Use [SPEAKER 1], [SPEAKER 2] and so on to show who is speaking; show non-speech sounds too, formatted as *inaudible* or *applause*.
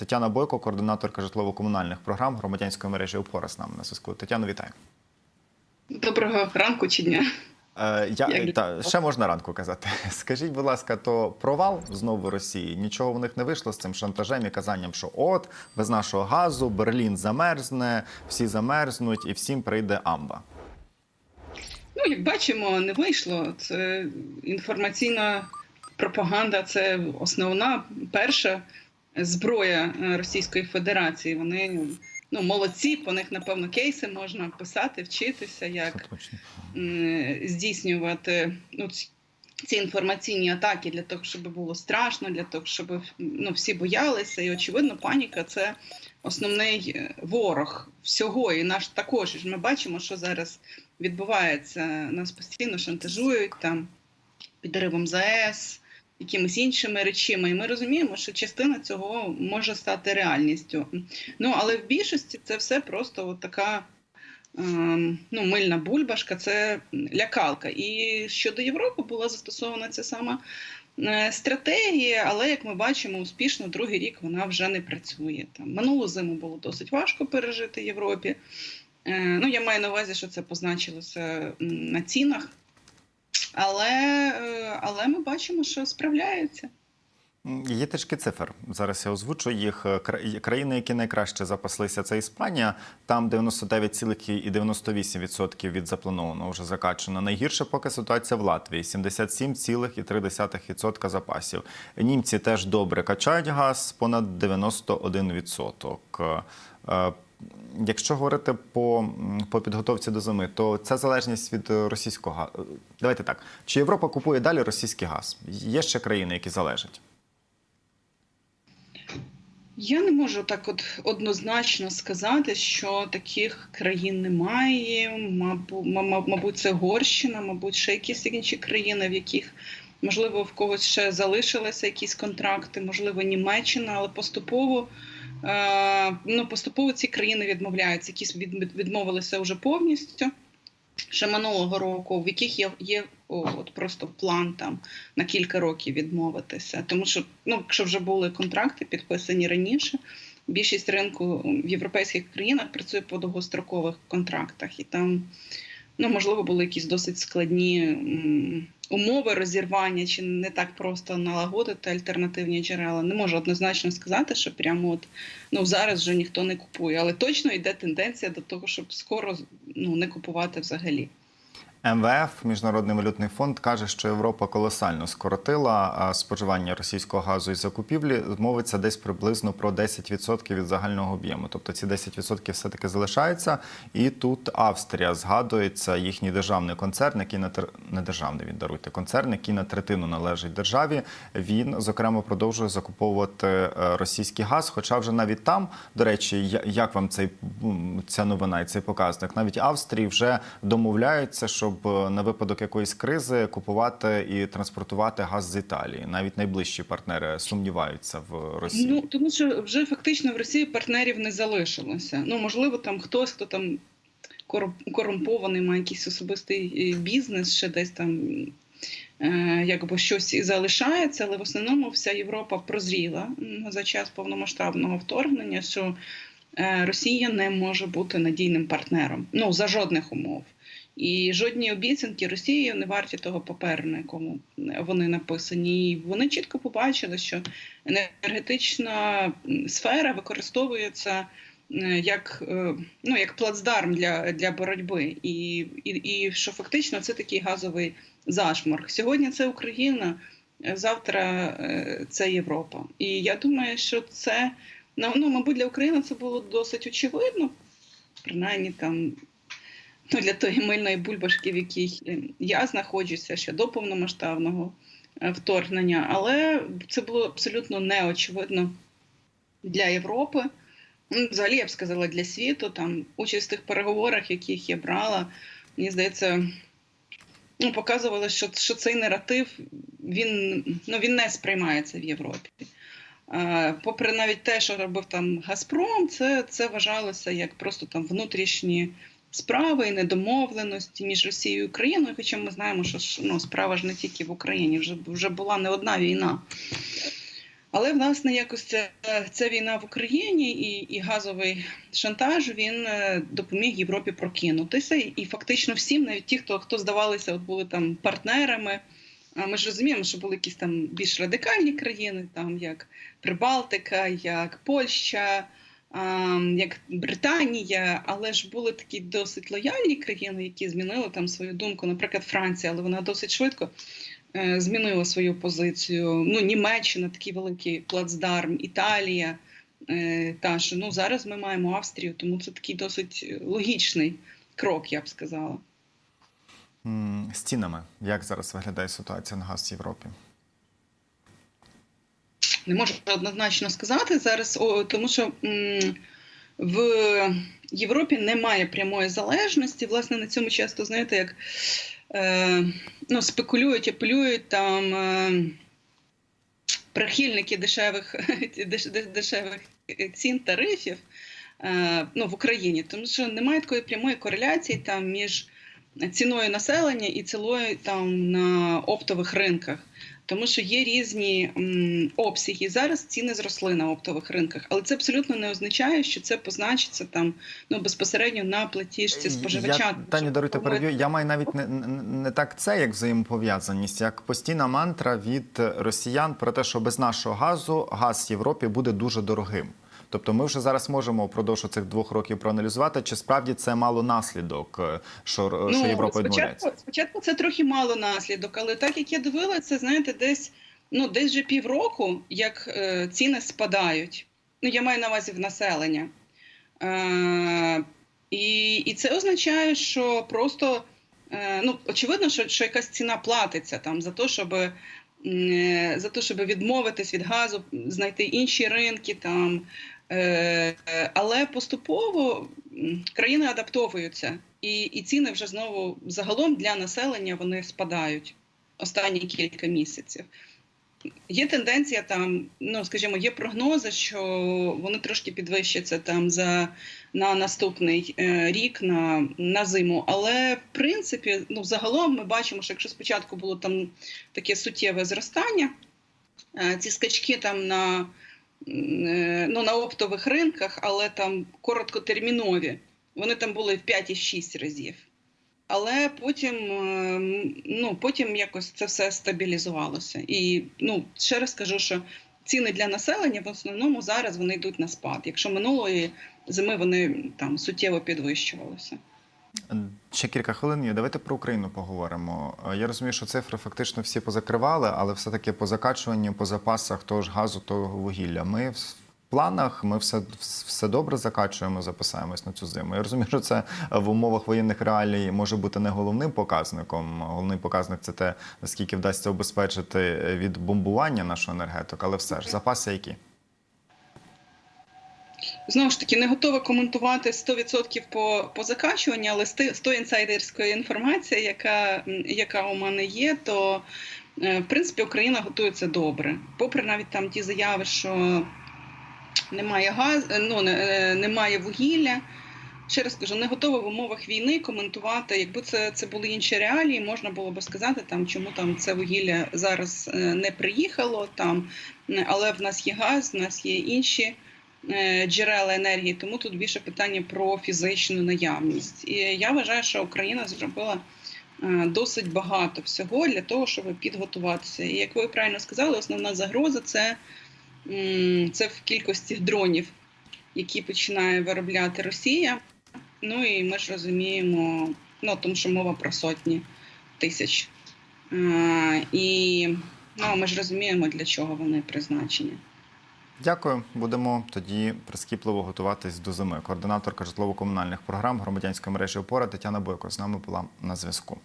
[SPEAKER 1] Тетяна Бойко, координаторка житлово-комунальних програм громадянської мережі «Опора» з нами на зв'язку. Тетяно, вітаю.
[SPEAKER 2] Доброго ранку чи дня.
[SPEAKER 1] Е, я, та, ще можна ранку казати. *laughs* Скажіть, будь ласка, то провал знову Росії? Нічого в них не вийшло з цим шантажем і казанням, що от без нашого газу Берлін замерзне, всі замерзнуть і всім прийде амба.
[SPEAKER 2] Ну, як бачимо, не вийшло. Це інформаційна пропаганда це основна перша зброя е, Російської Федерації. Вони ну, молодці, по них, напевно, кейси можна писати, вчитися, як здійснювати ну, ці- ці інформаційні атаки для того, щоб було страшно, для того, щоб ну, всі боялися. І очевидно, паніка це основний е, ворог всього. І наш також ми бачимо, що зараз відбувається. Нас постійно шантажують там підривом ЗАЕС. Якимись іншими речами, і ми розуміємо, що частина цього може стати реальністю. Ну але в більшості це все просто от така ем, ну, мильна бульбашка, це лякалка. І щодо Європи була застосована ця сама е, стратегія, але як ми бачимо, успішно другий рік вона вже не працює. Там минулу зиму було досить важко пережити Європі. Е, Ну, я маю на увазі, що це позначилося на цінах. Але, е, але ми бачимо, що справляються.
[SPEAKER 1] М, Є трішки цифр. Зараз я озвучу їх. Е, Кра- Країни, які найкраще запаслися, це Іспанія. Там 99,98% від запланованого вже закачано. Найгірше поки ситуація в Латвії 77,3% запасів. Німці теж добре качають газ, понад 91%. Е, Якщо говорити по, по підготовці до зими, то це залежність від е, російського газу. Давайте так. Чи Європа купує далі російський газ? Є ще країни, які залежать?
[SPEAKER 2] Я не можу так от однозначно сказати, що таких країн немає. Мабу- ма- ма- Мабуть, це Горщина, мабуть, ще якісь інші країни, в яких можливо в когось ще залишилися якісь контракти, можливо, Німеччина, але поступово. Е, Ну, поступово ці країни відмовляються, якісь від- відмовилися вже повністю. Ще минулого року, в яких є, є о, от просто план там на кілька років відмовитися. Тому що, ну, якщо вже були контракти підписані раніше, більшість ринку в європейських країнах працює по довгострокових контрактах, і там, ну, можливо, були якісь досить складні умови розірвання, чи не так просто налагодити альтернативні джерела. Не можу однозначно сказати, що прямо от ну зараз вже ніхто не купує, але точно йде тенденція до того, щоб скоро ну не купувати взагалі.
[SPEAKER 1] МВФ, Міжнародний валютний фонд, каже, що Європа колосально скоротила споживання російського газу із закупівлі. Мовиться десь приблизно про 10% від загального об'єму. Тобто ці 10% все-таки залишаються. І тут Австрія згадується їхній державний концерн, який на тер... не державний він даруйте концерн, який на третину належить державі. Він зокрема продовжує закуповувати е, російський газ. Хоча вже навіть там, до речі, як вам цей ця новина і цей показник? Навіть Австрії вже домовляються, щоб е, на випадок якоїсь кризи купувати і транспортувати газ з Італії. Навіть найближчі партнери сумніваються в Росії.
[SPEAKER 2] Ну тому що вже фактично в Росії партнерів не залишилося. Ну можливо, там хтось, хто там кору- корумпований, має якийсь особистий е, бізнес, ще десь там е, якби щось і залишається, але в основному вся Європа прозріла за час повномасштабного вторгнення, що Росія не може бути надійним партнером. Ну за жодних умов. І жодні обіцянки Росії не варті того паперу, на якому вони написані. І вони чітко побачили, що енергетична сфера використовується е, як, е, ну, як плацдарм для, для боротьби, і, і, і що фактично це такий газовий зашморг. Сьогодні це Україна, е, завтра це Європа. І я думаю, що це ну, ну, мабуть, для України це було досить очевидно, принаймні там. Ну, *laughs* для тої мильної бульбашки, в якій е, я знаходжуся ще до повномасштабного е, вторгнення, але це було абсолютно неочевидно для Європи. Ну, Взагалі, я б сказала, для світу. Там участь в тих переговорах, яких я брала, мені здається, ну, показували, що, що цей наратив він, ну, він не сприймається в Європі. Попри навіть те, що робив там Газпром, це, це вважалося як просто там внутрішні справи і недомовленості між Росією і Україною. Хоча ми знаємо, що ну, справа ж не тільки в Україні, вже, вже була не одна війна. Але власне якось ця, ця війна в Україні і, і газовий шантаж він е, допоміг Європі прокинутися. І, і фактично всім, навіть ті, хто хто здавалися, от були там партнерами. А ми ж розуміємо, що були якісь там більш радикальні країни, там як Прибалтика, як Польща, як Британія, але ж були такі досить лояльні країни, які змінили там свою думку. Наприклад, Франція, але вона досить швидко е, змінила свою позицію. Ну, Німеччина, такий великий плацдарм, Італія. е, Та що ну зараз ми маємо Австрію, тому це такий досить логічний крок, я б сказала.
[SPEAKER 1] М, Стінами. Як зараз виглядає ситуація на газ в Європі?
[SPEAKER 2] Не можу однозначно сказати зараз, о, тому що м, в Європі немає прямої залежності. Власне, на цьому часто знаєте, як е, ну, спекулюють, апелюють там е, прихильники дешевих, *laughs* деш- деш- дешевих цін тарифів е, ну, в Україні, тому що немає такої прямої кореляції там між ціною населення і ціною там на оптових ринках. Тому що є різні м, обсяги. Зараз ціни зросли на оптових ринках, але це абсолютно не означає, що це позначиться там ну безпосередньо на платіжці споживача.
[SPEAKER 1] Я, Тані, даруйте переб'ю. Я маю навіть не, не, не так це як взаємопов'язаність, як постійна мантра від росіян про те, що без нашого газу газ в Європі буде дуже дорогим. Тобто ми вже зараз можемо впродовж цих двох років проаналізувати, чи справді це мало наслідок, е, що, що Європа відмовляється.
[SPEAKER 2] спочатку, спочатку це трохи мало наслідок, але так як я дивилася, знаєте, десь ну десь вже півроку, як е, ціни спадають. Ну я маю на увазі в населення. Е, і, і це означає, що просто е, ну очевидно, що, що якась ціна платиться там за те, щоб. е, За те, щоб відмовитись від газу, знайти інші ринки там. Е, Але поступово країни адаптовуються, і, і ціни вже знову загалом для населення вони спадають останні кілька місяців. Є тенденція там, ну скажімо, є прогнози, що вони трошки підвищаться там за на наступний е, рік на, на зиму. Але в принципі, ну загалом ми бачимо, що якщо спочатку було там таке суттєве зростання, е, ці скачки там на, ну, на оптових ринках, але там короткотермінові, вони там були в 5-6 разів. Але потім, е, ну, потім якось це все стабілізувалося. І ну, ще раз скажу, що ціни для населення в основному зараз вони йдуть на спад. Якщо минулої зими вони там суттєво підвищувалися.
[SPEAKER 1] Ще кілька хвилин. є. Давайте про Україну поговоримо. Е, Я розумію, що цифри фактично всі позакривали, але все-таки по закачуванню, по запасах того ж газу, того вугілля. Ми в планах, ми все, все добре закачуємо, записаємось на цю зиму. Я розумію, що це в умовах воєнних реалій може бути не головним показником. Головний показник це те, наскільки вдасться обезпечити від бомбування нашу енергетику, але все ж запаси які.
[SPEAKER 2] Знову ж таки, не готова коментувати 100% по, по закачуванню, але з тої інсайдерської інформації, яка, яка у мене є, то е, в принципі Україна готується добре. Попри навіть там ті заяви, що немає газ, ну е, немає вугілля. Ще раз кажу, не готова в умовах війни коментувати. Якби це, це були інші реалії, можна було би сказати, там чому там це вугілля зараз е, не приїхало, там, е, але в нас є газ, в нас є інші е, джерела енергії, тому тут більше питання про фізичну наявність. І я вважаю, що Україна зробила е, досить багато всього для того, щоб підготуватися. І як ви правильно сказали, основна загроза це, це в кількості дронів, які починає виробляти Росія. Ну і ми ж розуміємо, ну тому що мова про сотні тисяч. Е, і ну, ми ж розуміємо, для чого вони призначені.
[SPEAKER 1] Дякую. Будемо тоді прискіпливо готуватись до зими. Координаторка житлово-комунальних програм громадянської мережі опора Тетяна Бойко з нами була на зв'язку.